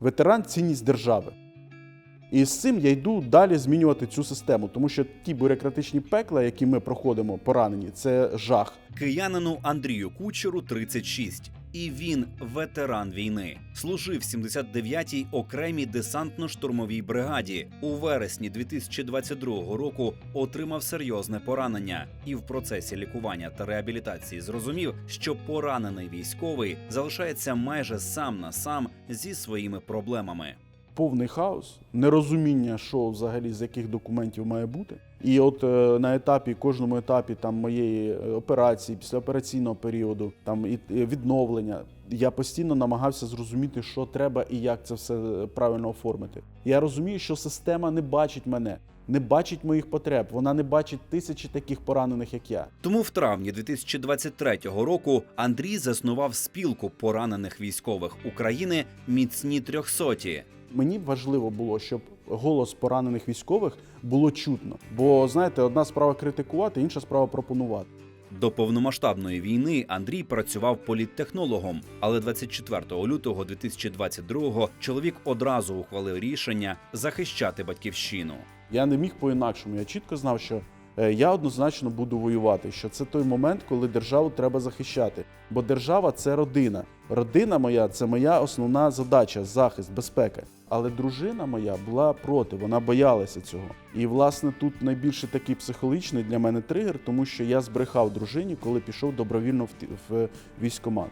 Ветеран цінність держави. І з цим я йду далі змінювати цю систему, тому що ті бюрократичні пекла, які ми проходимо поранені, це жах. Киянину Андрію Кучеру 36. І він ветеран війни. Служив в 79-й окремій десантно-штурмовій бригаді. У вересні 2022 року отримав серйозне поранення і в процесі лікування та реабілітації зрозумів, що поранений військовий залишається майже сам на сам зі своїми проблемами. повний хаос, нерозуміння, що взагалі з яких документів має бути. І от е, на етапі, кожному етапі там моєї е, операції, післяопераційного періоду, там і відновлення, я постійно намагався зрозуміти, що треба і як це все е, правильно оформити. Я розумію, що система не бачить мене, не бачить моїх потреб, вона не бачить тисячі таких поранених, як я. Тому в травні 2023 року Андрій заснував спілку поранених військових України міцні трьохсоті. Мені важливо було, щоб голос поранених військових було чутно. Бо знаєте, одна справа критикувати, інша справа пропонувати. До повномасштабної війни Андрій працював політтехнологом, але 24 лютого 2022 чоловік одразу ухвалив рішення захищати батьківщину. Я не міг по-інакшому. Я чітко знав, що я однозначно буду воювати. Що це той момент, коли державу треба захищати. Бо держава це родина. Родина моя це моя основна задача захист, безпека. Але дружина моя була проти, вона боялася цього. І власне тут найбільше такий психологічний для мене тригер, тому що я збрехав дружині, коли пішов добровільно в, ті- військкомат.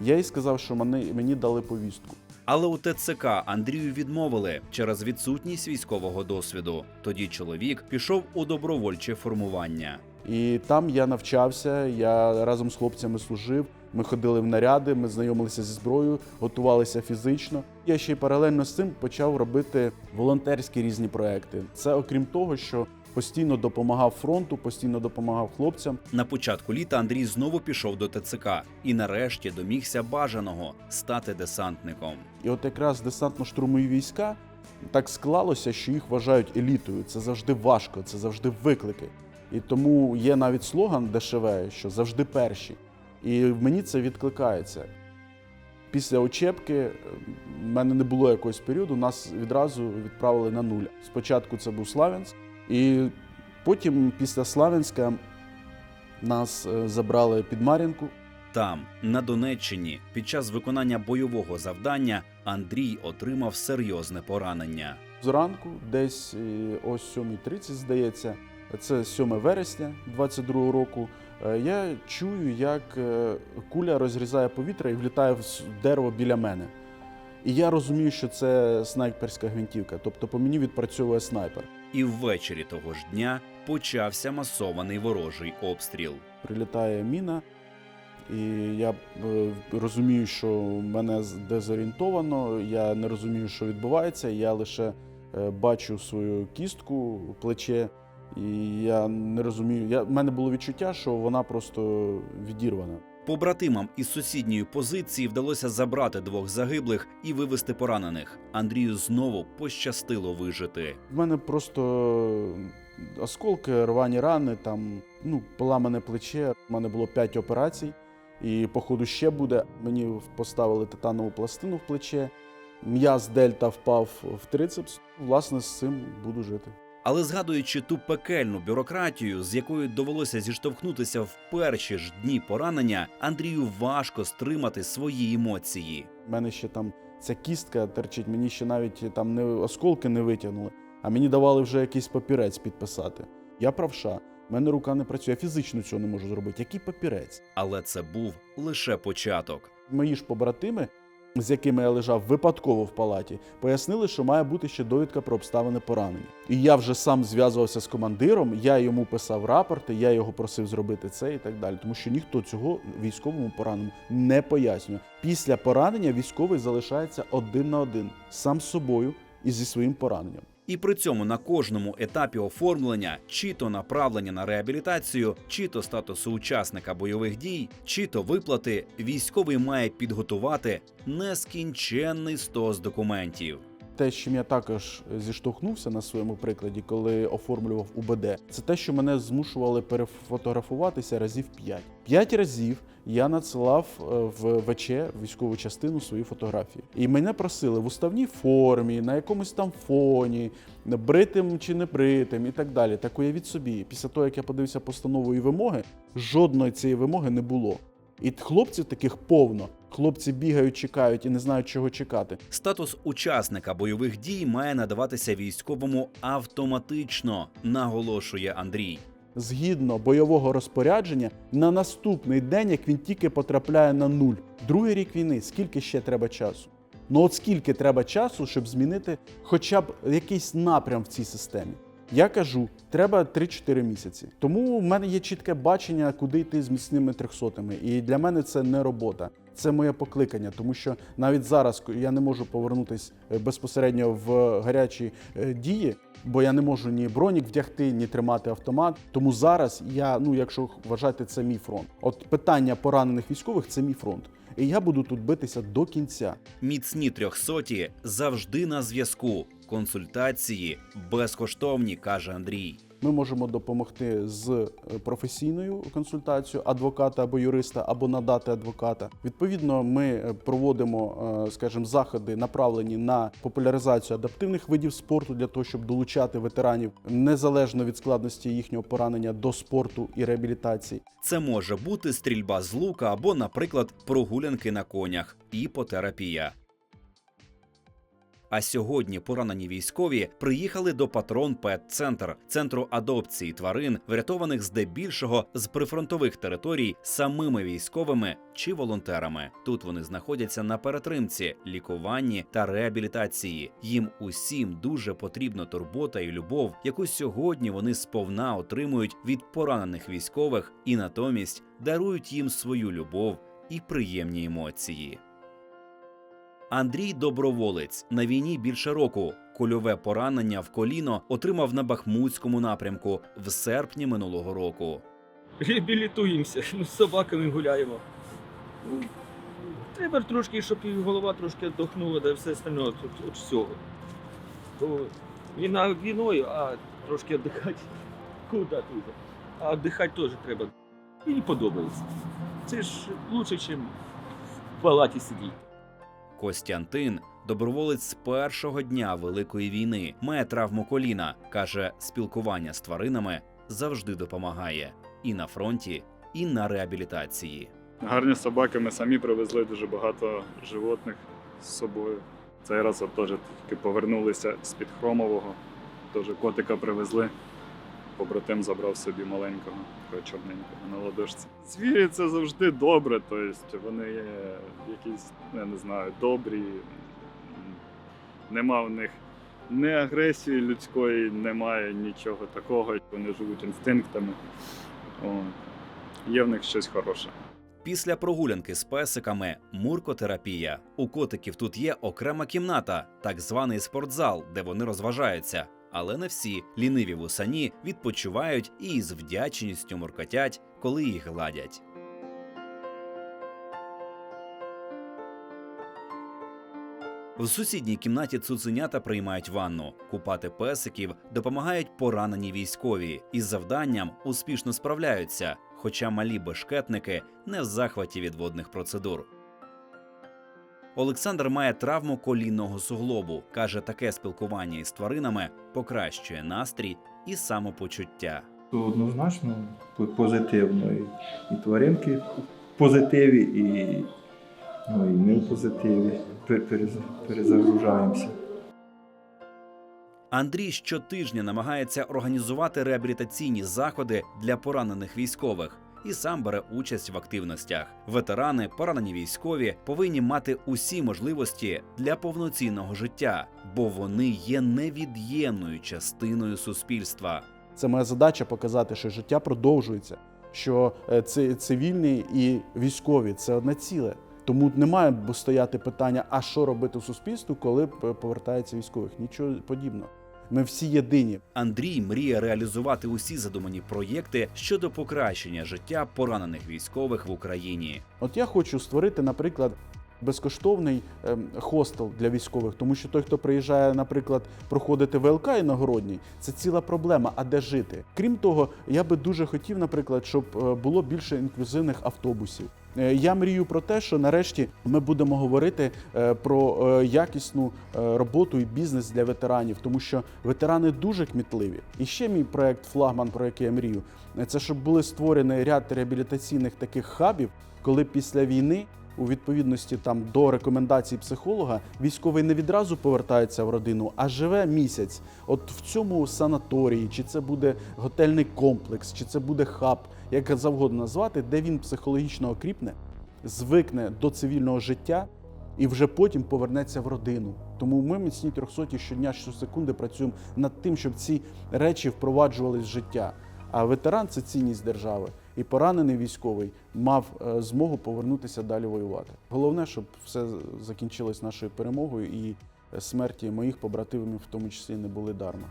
Я їй сказав, що мені дали повістку. Але у ТЦК Андрію відмовили через відсутність військового досвіду. Тоді чоловік пішов у добровольче формування. І там я навчався, я разом з хлопцями служив. Ми ходили в наряди, ми знайомилися зі зброєю, готувалися фізично. Я ще й паралельно з цим почав робити волонтерські різні проекти. Це окрім того, що постійно допомагав фронту, постійно допомагав хлопцям. На початку літа Андрій знову пішов до ТЦК і нарешті домігся бажаного стати десантником. І от якраз десантно-штурмові війська так склалося, що їх вважають елітою. Це завжди важко, це завжди виклики. І тому є навіть слоган ДШВ, що завжди перші. І мені це відкликається. Після очепки е, в мене не було якогось періоду, нас відразу відправили на нуль. Спочатку це був Славянськ, і потім після Славянська нас е, забрали під Мар'їнку. Там, на Донеччині, під час виконання бойового завдання Андрій отримав серйозне поранення. Зранку, десь е, о 7.30, здається, це 7 вересня 22 року. е, Я чую, як куля розрізає повітря і влітає в дерево біля мене. І я розумію, що це снайперська гвинтівка, тобто по мені відпрацьовує снайпер. І ввечері того ж дня почався масований ворожий обстріл. Прилітає міна, і я е, розумію, що мене дезорієнтовано, я не розумію, що відбувається. Я лише е, бачу свою кістку, плече, і я не розумію. Я, в мене було відчуття, що вона просто відірвана. Побратимам із сусідньої позиції вдалося забрати двох загиблих і вивести поранених. Андрію знову пощастило вижити. В мене просто осколки, рвані рани, там, ну, поламане плече. У мене було 5 операцій, і, походу, ще буде. Мені поставили титанову пластину в плече. М'яз дельта впав в трицепс. Власне, з цим буду жити. Але згадуючи ту пекельну бюрократію, з якою довелося зіштовхнутися в перші ж дні поранення, Андрію важко стримати свої емоції. У мене ще там ця кістка терчить, мені ще навіть там не осколки не витягнули, а мені давали вже якийсь папірець підписати. Я правша, в мене рука не працює, я фізично цього не можу зробити. Який папірець? Але це був лише початок. Мої ж побратими, з якими я лежав випадково в палаті, пояснили, що має бути ще довідка про обставини поранення. І я вже сам зв'язувався з командиром, я йому писав рапорти, я його просив зробити це і так далі. Тому що ніхто цього військовому пораненому не пояснює. Після поранення військовий залишається один на один сам з собою і зі своїм пораненням. І при цьому на кожному етапі оформлення, чи то направлення на реабілітацію, чи то статусу учасника бойових дій, чи то виплати, військовий має підготувати нескінченний стос документів. Те, з чим я також зіштовхнувся на своєму прикладі, коли оформлював УБД, це те, що мене змушували перефотографуватися разів п'ять. П'ять разів я надсилав е, в ВЧ військову частину свої фотографії. І мене просили в уставній формі, на якомусь там фоні, бритим чи не бритим, і так далі. Так уявіть собі, після того, як я подивився постанову і вимоги, жодної цієї вимоги не було. І хлопців таких повно. Хлопці бігають, чекають і не знають, чого чекати. Статус учасника бойових дій має надаватися військовому автоматично, наголошує Андрій. Згідно бойового розпорядження, на наступний день, як він тільки потрапляє на нуль. Другий рік війни, скільки ще треба часу? Ну от скільки треба часу, щоб змінити хоча б якийсь напрям в цій системі? Я кажу, треба 3-4 місяці. Тому в мене є чітке бачення, куди йти з міцними трьохсотими. І для мене це не робота, це моє покликання, тому що навіть зараз я не можу повернутися безпосередньо в гарячі е, дії, бо я не можу ні бронік вдягти, ні тримати автомат. Тому зараз я, ну якщо вважати, це мій фронт. От питання поранених військових це мій фронт. І я буду тут битися до кінця. Міцні трьохсоті завжди на зв'язку. Консультації безкоштовні, каже Андрій. Ми можемо допомогти з е, професійною консультацією адвоката або юриста, або надати адвоката. Відповідно, ми е, проводимо, е, скажімо, заходи направлені на популяризацію адаптивних видів спорту для того, щоб долучати ветеранів незалежно від складності їхнього поранення до спорту і реабілітації. Це може бути стрільба з лука або, наприклад, прогулянки на конях, іпотерапія. А сьогодні поранені військові приїхали до Патрон Пет Центр, центру адопції тварин, врятованих здебільшого з прифронтових територій самими військовими чи волонтерами. Тут вони знаходяться на перетримці, лікуванні та реабілітації. Їм усім дуже потрібна турбота і любов, яку сьогодні вони сповна отримують від поранених військових і натомість дарують їм свою любов і приємні емоції. Андрій доброволець на війні більше року. Кульове поранення в коліно отримав на Бахмутському напрямку в серпні минулого року. реабілітуємося, ну, з собаками гуляємо. Ну, Треба трошки, щоб і голова трошки віддохнула, да все остальне от, от всього. То війна війною, а трошки віддихати. Куди тут? А віддихати теж треба. Мені подобається. Це ж краще, ніж в палаті сидіти. Костянтин доброволець з першого дня Великої війни, має травму коліна. каже, спілкування з тваринами завжди допомагає і на фронті, і на реабілітації. Гарні собаки, ми самі привезли дуже багато животних з собою. Цей раз от теж повернулися з-під Хромового, теж котика привезли. Побратим забрав собі маленького, чорненького на ладошці. Звірі це завжди добре, тобто вони є якісь, я не знаю, добрі. Нема в них ні агресії людської, немає нічого такого. Вони живуть інстинктами. О, є в них щось хороше. Після прогулянки з песиками муркотерапія. У котиків тут є окрема кімната, так званий спортзал, де вони розважаються. Але не всі ліниві вусані відпочивають і з вдячністю муркотять, коли їх гладять. В сусідній кімнаті цуценята приймають ванну. Купати песиків допомагають поранені військові із завданням успішно справляються, хоча малі бешкетники не в захваті від водних процедур. Олександр має травму колінного суглобу. каже, таке спілкування із тваринами покращує настрій і самопочуття. Однозначно по- позитивно. І, і тваринки в позитиві, і, ну, і ми в позитиві. Пер- Перезагружаємося. Андрій щотижня намагається організувати реабілітаційні заходи для поранених військових і сам бере участь в активностях. Ветерани, поранені військові повинні мати усі можливості для повноцінного життя, бо вони є невід'ємною частиною суспільства. Це моя задача показати, що життя продовжується, що це цивільні і військові це одне ціле. Тому не має стояти питання, а що робити суспільству, коли повертається військових. Нічого подібного. Ми всі єдині. Андрій мріє реалізувати усі задумані проєкти щодо покращення життя поранених військових в Україні. От я хочу створити, наприклад, безкоштовний ем, хостел для військових, тому що той, хто приїжджає, наприклад, проходити ВЛК іногородній, це ціла проблема. А де жити? Крім того, я би дуже хотів, наприклад, щоб е, було більше інклюзивних автобусів. Е, Я мрію про те, що нарешті ми будемо говорити е, про якісну роботу і бізнес для ветеранів, тому що ветерани дуже кмітливі. І ще мій проект Флагман, про який я мрію, це щоб були створені ряд реабілітаційних таких хабів, коли після війни. У відповідності там до рекомендацій психолога військовий не відразу повертається в родину, а живе місяць. От в цьому санаторії, чи це буде готельний комплекс, чи це буде хаб, як завгодно назвати, де він психологічно окріпне, звикне до цивільного життя і вже потім повернеться в родину. Тому ми міцні трьохсоті щодня, щосекунди працюємо над тим, щоб ці речі впроваджувались в життя. А ветеран це цінність держави, і поранений військовий мав е, змогу повернутися далі воювати. Головне, щоб все закінчилось нашою перемогою і е, смерті моїх побратимів, в тому числі, не були дарма.